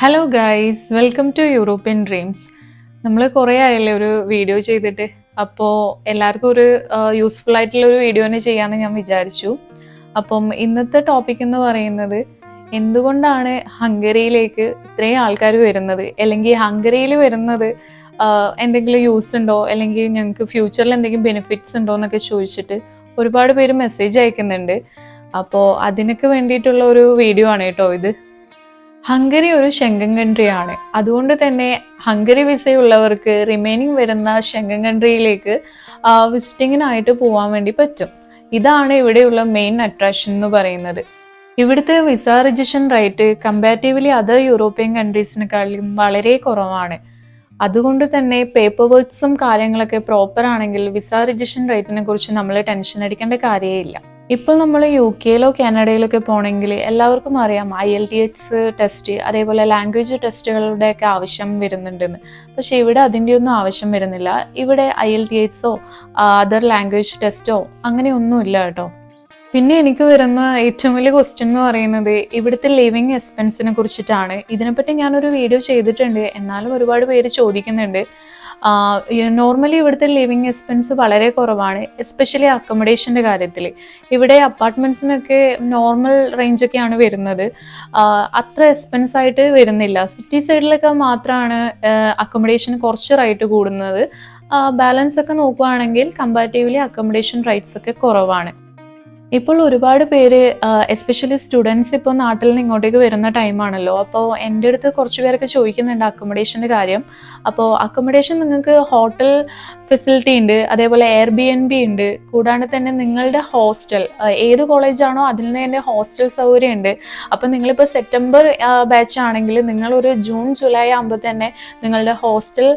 Hello guys welcome to European dreams നമ്മൾ കുറേ ആയല്ലേ ഒരു വീഡിയോ ചെയ്തിട്ട്? അപ്പോൾ എല്ലാവർക്കും ഒരു യൂസ്ഫുൾ ആയിട്ടുള്ള ഒരു വീഡിയോ തന്നെ ചെയ്യാമെന്ന് ഞാൻ വിചാരിച്ചു. അപ്പം ഇന്നത്തെ ടോപ്പിക് എന്ന് പറയുന്നത് എന്തുകൊണ്ടാണ് ഹംഗറിയിലേക്ക് ഇത്രയും ആൾക്കാർ വരുന്നത്? അല്ലെങ്കിൽ ഹംഗറിയിൽ വരുന്നത് എന്തെങ്കിലും യൂസ് ഉണ്ടോ? അല്ലെങ്കിൽ ഞങ്ങൾക്ക് ഫ്യൂച്ചറിൽ എന്തെങ്കിലും ബെനിഫിറ്റ്സ് ഉണ്ടോ എന്നൊക്കെ ചോദിച്ചിട്ട് ഒരുപാട് പേര് മെസ്സേജ് അയക്കുന്നുണ്ട്. അപ്പോൾ അതിനൊക്കെ വേണ്ടിയിട്ടുള്ള ഒരു വീഡിയോ ആണ് കേട്ടോ ഇത്. ഹംഗറി ഒരു ഷെങ്കൻ കൺട്രിയാണ് അതുകൊണ്ട് തന്നെ ഹംഗറി വിസയുള്ളവർക്ക് റിമൈനിങ് വരുന്ന ഷെങ്കൻ കൺട്രിയിലേക്ക് വിസിറ്റിങ്ങിനായിട്ട് പോകാൻ വേണ്ടി പറ്റും. ഇതാണ് ഇവിടെയുള്ള മെയിൻ അട്രാക്ഷൻ എന്ന് പറയുന്നത്. ഇവിടുത്തെ visa registration rate comparatively other European കൺട്രീസിനെക്കാളും വളരെ കുറവാണ്. അതുകൊണ്ട് തന്നെ പേപ്പർ വർക്ക്സും കാര്യങ്ങളൊക്കെ പ്രോപ്പർ ആണെങ്കിൽ വിസ രജിസ്ട്രേഷൻ റേറ്റിനെ കുറിച്ച് നമ്മൾ ടെൻഷൻ അടിക്കേണ്ട കാര്യമില്ല ഇപ്പോൾ നമ്മൾ യു കെയിലോ കാനഡയിലൊക്കെ പോകണമെങ്കിൽ എല്ലാവർക്കും അറിയാം I L T H test അതേപോലെ ലാംഗ്വേജ് ടെസ്റ്റുകളുടെയൊക്കെ ആവശ്യം വരുന്നുണ്ടെന്ന്. പക്ഷെ ഇവിടെ അതിന്റെ ഒന്നും ആവശ്യം വരുന്നില്ല. ഇവിടെ ഐ എൽ ടി എച്ച്സോ അതർ ലാംഗ്വേജ് ടെസ്റ്റോ അങ്ങനെയൊന്നുമില്ല കേട്ടോ. പിന്നെ എനിക്ക് വരുന്ന ഏറ്റവും വലിയ ക്വസ്റ്റ്യൻ എന്ന് പറയുന്നത് ഇവിടുത്തെ ലിവിങ് എക്സ്പെൻസിനെ കുറിച്ചിട്ടാണ്. ഇതിനെപ്പറ്റി ഞാനൊരു വീഡിയോ ചെയ്തിട്ടുണ്ട്. എന്നാലും ഒരുപാട് പേര് ചോദിക്കുന്നുണ്ട്. നോർമലി ഇവിടുത്തെ ലിവിങ് എക്സ്പെൻസ് വളരെ കുറവാണ് എസ്പെഷ്യലി അക്കോമഡേഷന്റെ കാര്യത്തിൽ. ഇവിടെ അപ്പാർട്ട്മെന്റ്സിനൊക്കെ നോർമൽ റേഞ്ചൊക്കെയാണ് വരുന്നത്. അത്ര എക്സ്പെൻസ് ആയിട്ട് വരുന്നില്ല. സിറ്റി സൈഡിലൊക്കെ മാത്രമാണ് അക്കോമഡേഷൻ കുറച്ച് റൈറ്റ് കൂടുന്നത്. ബാലൻസ് ഒക്കെ നോക്കുകയാണെങ്കിൽ കമ്പാരിറ്റീവ്ലി അക്കോമഡേഷൻ റൈറ്റ്സ് ഒക്കെ കുറവാണ്. ഇപ്പോൾ ഒരുപാട് പേര് എസ്പെഷ്യലി സ്റ്റുഡൻസ് ഇപ്പോൾ നാട്ടിൽ നിന്ന് ഇങ്ങോട്ടേക്ക് വരുന്ന ടൈമാണല്ലോ അപ്പോൾ എന്റെ അടുത്ത് കുറച്ച് പേരൊക്കെ ചോദിക്കുന്നുണ്ട് അക്കോമഡേഷന്റെ കാര്യം. അപ്പോൾ അക്കോമഡേഷൻ നിങ്ങൾക്ക് ഹോട്ടൽ ഫെസിലിറ്റി ഉണ്ട് അതേപോലെ എയർ ബി എൻ ബി ഉണ്ട്. കൂടാണ്ട് തന്നെ നിങ്ങളുടെ ഹോസ്റ്റൽ ഏത് കോളേജാണോ അതിൽ നിന്ന് തന്നെ ഹോസ്റ്റൽ സൗകര്യം ഉണ്ട്. അപ്പോൾ നിങ്ങളിപ്പോൾ സെപ്റ്റംബർ ബാച്ച് ആണെങ്കിൽ നിങ്ങളൊരു ജൂൺ ജൂലൈ ആകുമ്പോൾ തന്നെ നിങ്ങളുടെ ഹോസ്റ്റൽ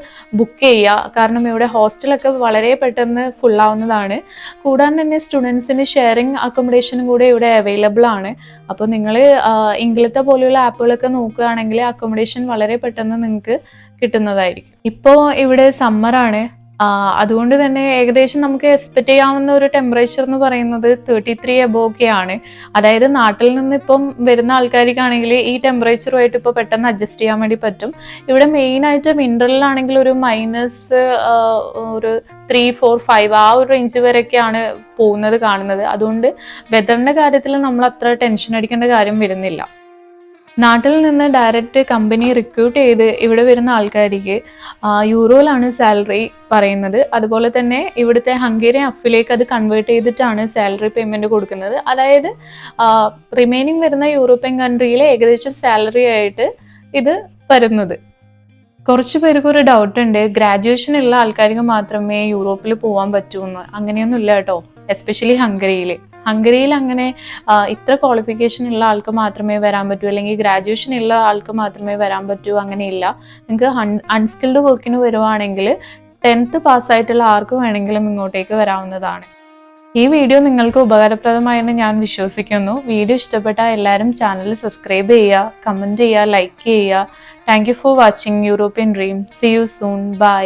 ബുക്ക് ചെയ്യുക. കാരണം ഇവിടെ ഹോസ്റ്റലൊക്കെ വളരെ പെട്ടെന്ന് ഫുള്ളാവുന്നതാണ് കൂടാണ്ട് തന്നെ സ്റ്റുഡൻസിന് ഷെയറിംഗ് അക്കോമഡേഷനും കൂടെ ഇവിടെ അവൈലബിൾ ആണ്. അപ്പോൾ നിങ്ങൾ ഇംഗ്ലത്തെ പോലെയുള്ള ആപ്പുകളൊക്കെ നോക്കുകയാണെങ്കിൽ അക്കോമഡേഷൻ വളരെ പെട്ടെന്ന് നിങ്ങൾക്ക് കിട്ടുന്നതായിരിക്കും. ഇപ്പോൾ ഇവിടെ സമ്മറാണ് അതുകൊണ്ട് തന്നെ ഏകദേശം നമുക്ക് എക്സ്പെക്ട് ചെയ്യാവുന്ന ഒരു ടെമ്പറേച്ചർ എന്ന് പറയുന്നത് തേർട്ടി ത്രീ ഒക്കെ ആണ്. അതായത് നാട്ടിൽ നിന്ന് ഇപ്പം വരുന്ന ആൾക്കാർക്കാണെങ്കിൽ ഈ ടെമ്പറേച്ചറുമായിട്ട് ഇപ്പോൾ പെട്ടെന്ന് അഡ്ജസ്റ്റ് ചെയ്യാൻ വേണ്ടി പറ്റും. ഇവിടെ മെയിൻ ആയിട്ട് വിന്ററിലാണെങ്കിൽ ഒരു മൈനസ് ഒരു ത്രീ ഫോർ ഫൈവ് ആ ഒരു റേഞ്ച് വരെയൊക്കെയാണ് പോകുന്നത് കാണുന്നത്. അതുകൊണ്ട് വെതറിന്റെ കാര്യത്തിൽ നമ്മൾ അത്ര ടെൻഷൻ അടിക്കേണ്ട കാര്യം വരുന്നില്ല. നാട്ടിൽ നിന്ന് ഡയറക്റ്റ് കമ്പനി റിക്രൂട്ട് ചെയ്ത് ഇവിടെ വരുന്ന ആൾക്കാർക്ക് യൂറോയിലാണ് സാലറി പറയുന്നത്. അതുപോലെ തന്നെ ഇവിടുത്തെ ഹംഗേറിയൻ അഫിലേക്ക് അത് കൺവേർട്ട് ചെയ്തിട്ടാണ് സാലറി പേയ്മെന്റ് കൊടുക്കുന്നത്. അതായത് റിമൈനിങ് വരുന്ന യൂറോപ്യൻ കൺട്രിയിലെ ഏകദേശം സാലറി ആയിട്ട് ഇത് വരുന്നത്. കുറച്ച് പേർക്ക് ഒരു ഡൗട്ട് ഉണ്ട്. ഗ്രാജുവേഷൻ ഉള്ള ആൾക്കാർക്ക് മാത്രമേ യൂറോപ്പിൽ പോകാൻ പറ്റൂ എന്ന് അങ്ങനെയൊന്നും ഇല്ല കേട്ടോ. എസ്പെഷ്യലി ഹംഗറിയിൽ ഹംഗറിയിൽ അങ്ങനെ ഇത്ര ക്വാളിഫിക്കേഷൻ ഉള്ള ആൾക്ക് മാത്രമേ വരാൻ പറ്റൂ അല്ലെങ്കിൽ ഗ്രാജുവേഷൻ ഉള്ള ആൾക്ക് മാത്രമേ വരാൻ പറ്റൂ അങ്ങനെയില്ല. നിങ്ങൾക്ക് അൺസ്കിൽഡ് വർക്കിന് വരുവാണെങ്കിൽ ടെൻത്ത് പാസ്സായിട്ടുള്ള ആർക്ക് വേണമെങ്കിലും ഇങ്ങോട്ടേക്ക് വരാവുന്നതാണ്. ഈ വീഡിയോ നിങ്ങൾക്ക് ഉപകാരപ്രദമായെന്ന് ഞാൻ വിശ്വസിക്കുന്നു. വീഡിയോ ഇഷ്ടപ്പെട്ട എല്ലാവരും ചാനൽ സബ്സ്ക്രൈബ് ചെയ്യുക കമന്റ് ചെയ്യുക ലൈക്ക് ചെയ്യുക. Thank you for watching European dream see you soon bye